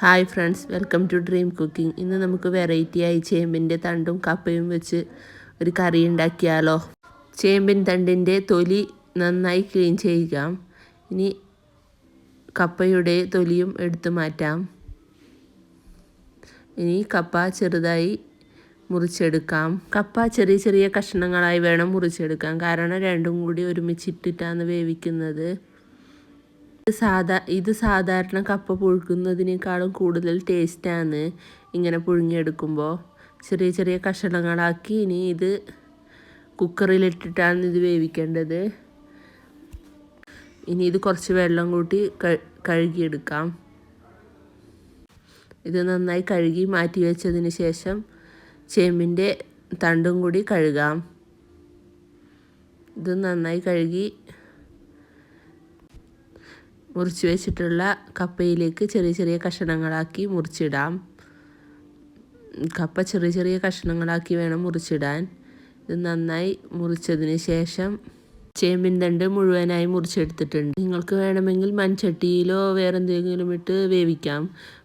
Hi friends welcome to dream cooking. ഇന്ന് നമുക്ക് variety ആയി ചേമ്പിന്റെ തണ്ടും കപ്പയും വെച്ച് ഒരു കറി ഉണ്ടാക്കിയാലോ. ചേമ്പിൻ തണ്ടിന്റെ തൊലി നന്നായി ക്ലീൻ ചെയ്യുക ഇനി കപ്പയുടെ തൊലിയും എടുത്തു മാറ്റാം. ഇനി കപ്പ ചെറുതായി മുറിച്ചെടുക്കാം. കപ്പ ചെറിയ ചെറിയ കഷ്ണങ്ങളായി വേണം മുറിച്ചെടുക്കാൻ. കാരണം രണ്ടും കൂടി ഒരുമിച്ചിട്ടിട്ടാണ് വേവിക്കുന്നത്. സാധാ ഇത് സാധാരണ കപ്പ പുഴുക്കുന്നതിനേക്കാളും കൂടുതൽ ടേസ്റ്റാണ് ഇങ്ങനെ പുഴുങ്ങിയെടുക്കുമ്പോൾ. ചെറിയ ചെറിയ കഷണങ്ങളാക്കി ഇനി ഇത് കുക്കറിലിട്ടിട്ടാണ് ഇത് വേവിക്കേണ്ടത്. ഇനി ഇത് കുറച്ച് വെള്ളം കൂട്ടി കഴുകിയെടുക്കാം. ഇത് നന്നായി കഴുകി മാറ്റി വെച്ചതിന് ശേഷം ചേമ്പിന്റെ തണ്ടും കൂടി കഴുകാം. ഇത് നന്നായി കഴുകി മുറിച്ച് വെച്ചിട്ടുള്ള കപ്പയിലേക്ക് ചെറിയ ചെറിയ കഷണങ്ങളാക്കി മുറിച്ചിടാം. കപ്പ ചെറിയ ചെറിയ കഷണങ്ങളാക്കി വേണം മുറിച്ചിടാൻ. ഇത് നന്നായി മുറിച്ചതിന് ശേഷം ചേമ്പിൻ തണ്ട് മുഴുവനായി മുറിച്ചെടുത്തിട്ടുണ്ട്. നിങ്ങൾക്ക് വേണമെങ്കിൽ മൺചട്ടിയിലോ വേറെ എന്തെങ്കിലും ഇട്ട് വേവിക്കാം.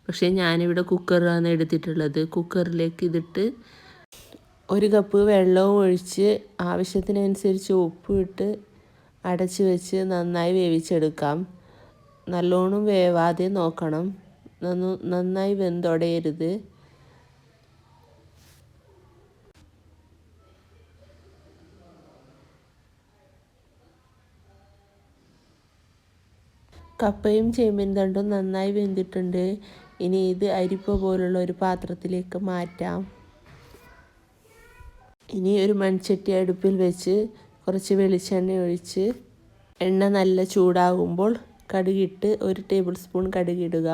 പക്ഷേ ഞാനിവിടെ കുക്കറാണ് എടുത്തിട്ടുള്ളത്. കുക്കറിലേക്ക് ഇതിട്ട് ഒരു കപ്പ് വെള്ളവും ഒഴിച്ച് ആവശ്യത്തിനനുസരിച്ച് ഉപ്പും ഇട്ട് അടച്ച് വെച്ച് നന്നായി വേവിച്ചെടുക്കാം. നല്ലോണം വേവാതെ നോക്കണം. നന്നായി വെന്തൊടയരുത്. കപ്പയും ചേമ്പിൻ തണ്ടും നന്നായി വെന്തിട്ടുണ്ട്. ഇനി ഇത് അരിപ്പ പോലുള്ള ഒരു പാത്രത്തിലേക്ക് മാറ്റാം. ഇനി ഒരു മൺചട്ടി അടുപ്പിൽ വെച്ച് കുറച്ച് വെളിച്ചെണ്ണ ഒഴിച്ച് എണ്ണ നല്ല ചൂടാകുമ്പോൾ കടുകിട്ട് ഒരു ടേബിൾ സ്പൂൺ കടുകിടുക.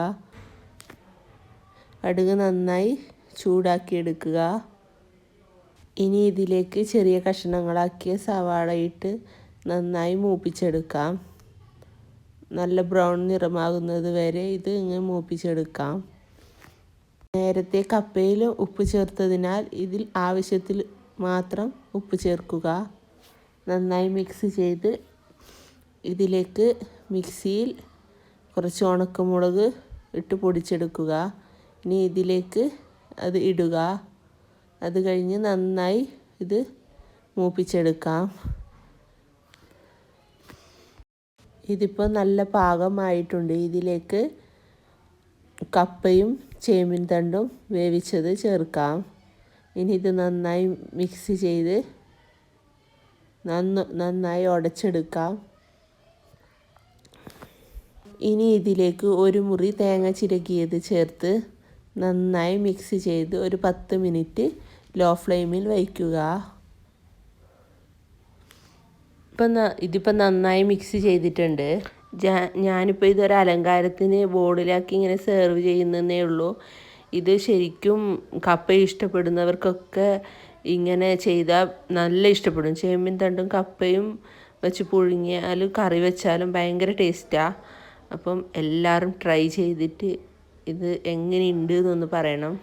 കടുക് നന്നായി ചൂടാക്കിയെടുക്കുക. ഇനി ഇതിലേക്ക് ചെറിയ കഷ്ണങ്ങളാക്കിയ സവാള ഇട്ട് നന്നായി മൂപ്പിച്ചെടുക്കാം. നല്ല ബ്രൗൺ നിറമാകുന്നത് വരെ ഇത് ഇങ്ങനെ മൂപ്പിച്ചെടുക്കാം. നേരത്തെ കപ്പയിൽ ഉപ്പ് ചേർത്തതിനാൽ ഇതിൽ ആവശ്യത്തിൽ മാത്രം ഉപ്പ് ചേർക്കുക. നന്നായി മിക്സ് ചെയ്ത് ഇതിലേക്ക് മിക്സിയിൽ കുറച്ച് ഉണക്കമുളക് ഇട്ട് പൊടിച്ചെടുക്കുക. ഇനി ഇതിലേക്ക് അത് ഇടുക. അത് കഴിഞ്ഞ് നന്നായി ഇത് മൂപ്പിച്ചെടുക്കാം. ഇതിപ്പോൾ നല്ല പാകമായിട്ടുണ്ട്. ഇതിലേക്ക് കപ്പയും ചേമ്പിൻ തണ്ടും വേവിച്ചത് ചേർക്കാം. ഇനി ഇത് നന്നായി മിക്സ് ചെയ്ത് നന്നായി ഉടച്ചെടുക്കാം. ഇനി ഇതിലേക്ക് ഒരു മുറി തേങ്ങ ചിരകിയത് ചേർത്ത് നന്നായി മിക്സ് ചെയ്ത് ഒരു പത്ത് മിനിറ്റ് ലോ ഫ്ലെയിമിൽ വയ്ക്കുക. ഇപ്പം ഇതിപ്പോൾ നന്നായി മിക്സ് ചെയ്തിട്ടുണ്ട്. ഞാനിപ്പോൾ ഇതൊരു അലങ്കാരത്തിന് ബോർഡിലാക്കി ഇങ്ങനെ സെർവ് ചെയ്യുന്നതേ ഉള്ളൂ. ഇത് ശരിക്കും കപ്പ ഇഷ്ടപ്പെടുന്നവർക്കൊക്കെ ഇങ്ങനെ ചെയ്താൽ നല്ല ഇഷ്ടപ്പെടും. ചേമ്പിൻ തണ്ടും കപ്പയും വെച്ച് പുഴുങ്ങിയാലും കറി വെച്ചാലും ഭയങ്കര ടേസ്റ്റാണ് അപ്പം എല്ലാവരും ട്രൈ ചെയ്തിട്ട് ഇത് എങ്ങനെയുണ്ട് എന്നൊന്ന് പറയണം.